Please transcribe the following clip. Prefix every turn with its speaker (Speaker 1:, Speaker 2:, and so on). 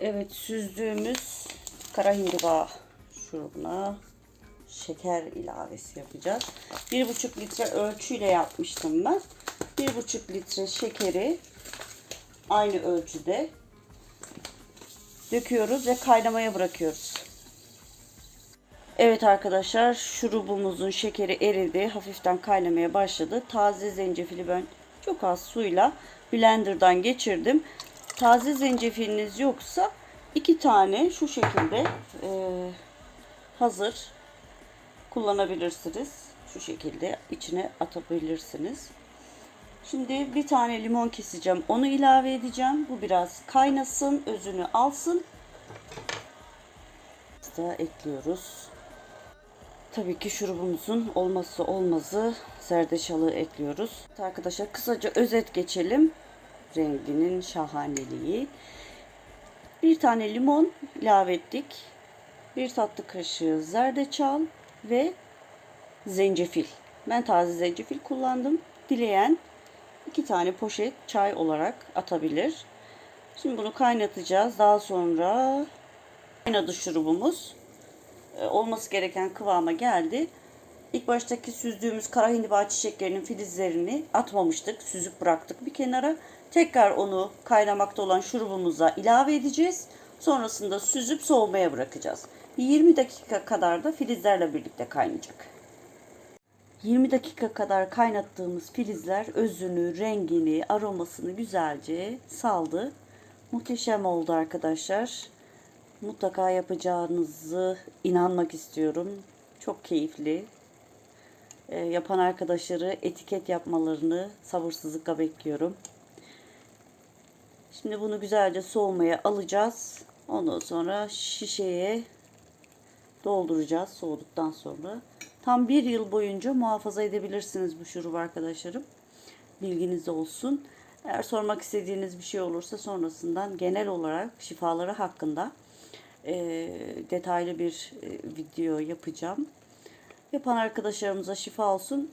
Speaker 1: Evet süzdüğümüz kara hindiba şurubuna şeker ilavesi yapacağız. 1,5 litre ölçüyle yapmıştım ben. 1,5 litre şekeri aynı ölçüde döküyoruz ve kaynamaya bırakıyoruz. Evet arkadaşlar şurubumuzun şekeri eridi. Hafiften kaynamaya başladı. Taze zencefili ben çok az suyla blenderdan geçirdim. Taze zencefiliniz yoksa iki tane şu şekilde e, hazır kullanabilirsiniz. Şu şekilde içine atabilirsiniz. Şimdi bir tane limon keseceğim. Onu ilave edeceğim. Bu biraz kaynasın, özünü alsın. Da ekliyoruz. Tabii ki şurubumuzun olmazsa olmazı zerdeçalı ekliyoruz. Arkadaşlar kısaca özet geçelim. Renginin şahaneliği. Bir tane limon ilave ettik. Bir tatlı kaşığı zerdeçal ve zencefil. Ben taze zencefil kullandım. Dileyen iki tane poşet çay olarak atabilir. Şimdi bunu kaynatacağız. Daha sonra kaynadı şurubumuz. Ee, olması gereken kıvama geldi. İlk baştaki süzdüğümüz kara hindiba çiçeklerinin filizlerini atmamıştık. Süzüp bıraktık bir kenara. Tekrar onu kaynamakta olan şurubumuza ilave edeceğiz. Sonrasında süzüp soğumaya bırakacağız. Bir 20 dakika kadar da filizlerle birlikte kaynayacak. 20 dakika kadar kaynattığımız filizler özünü, rengini, aromasını güzelce saldı. Muhteşem oldu arkadaşlar. Mutlaka yapacağınızı inanmak istiyorum. Çok keyifli. Ee, yapan arkadaşları etiket yapmalarını sabırsızlıkla bekliyorum. Şimdi bunu güzelce soğumaya alacağız. Ondan sonra şişeye dolduracağız soğuduktan sonra. Tam bir yıl boyunca muhafaza edebilirsiniz bu şurubu arkadaşlarım. Bilginiz olsun. Eğer sormak istediğiniz bir şey olursa sonrasından genel olarak şifaları hakkında e, detaylı bir e, video yapacağım. Yapan arkadaşlarımıza şifa olsun.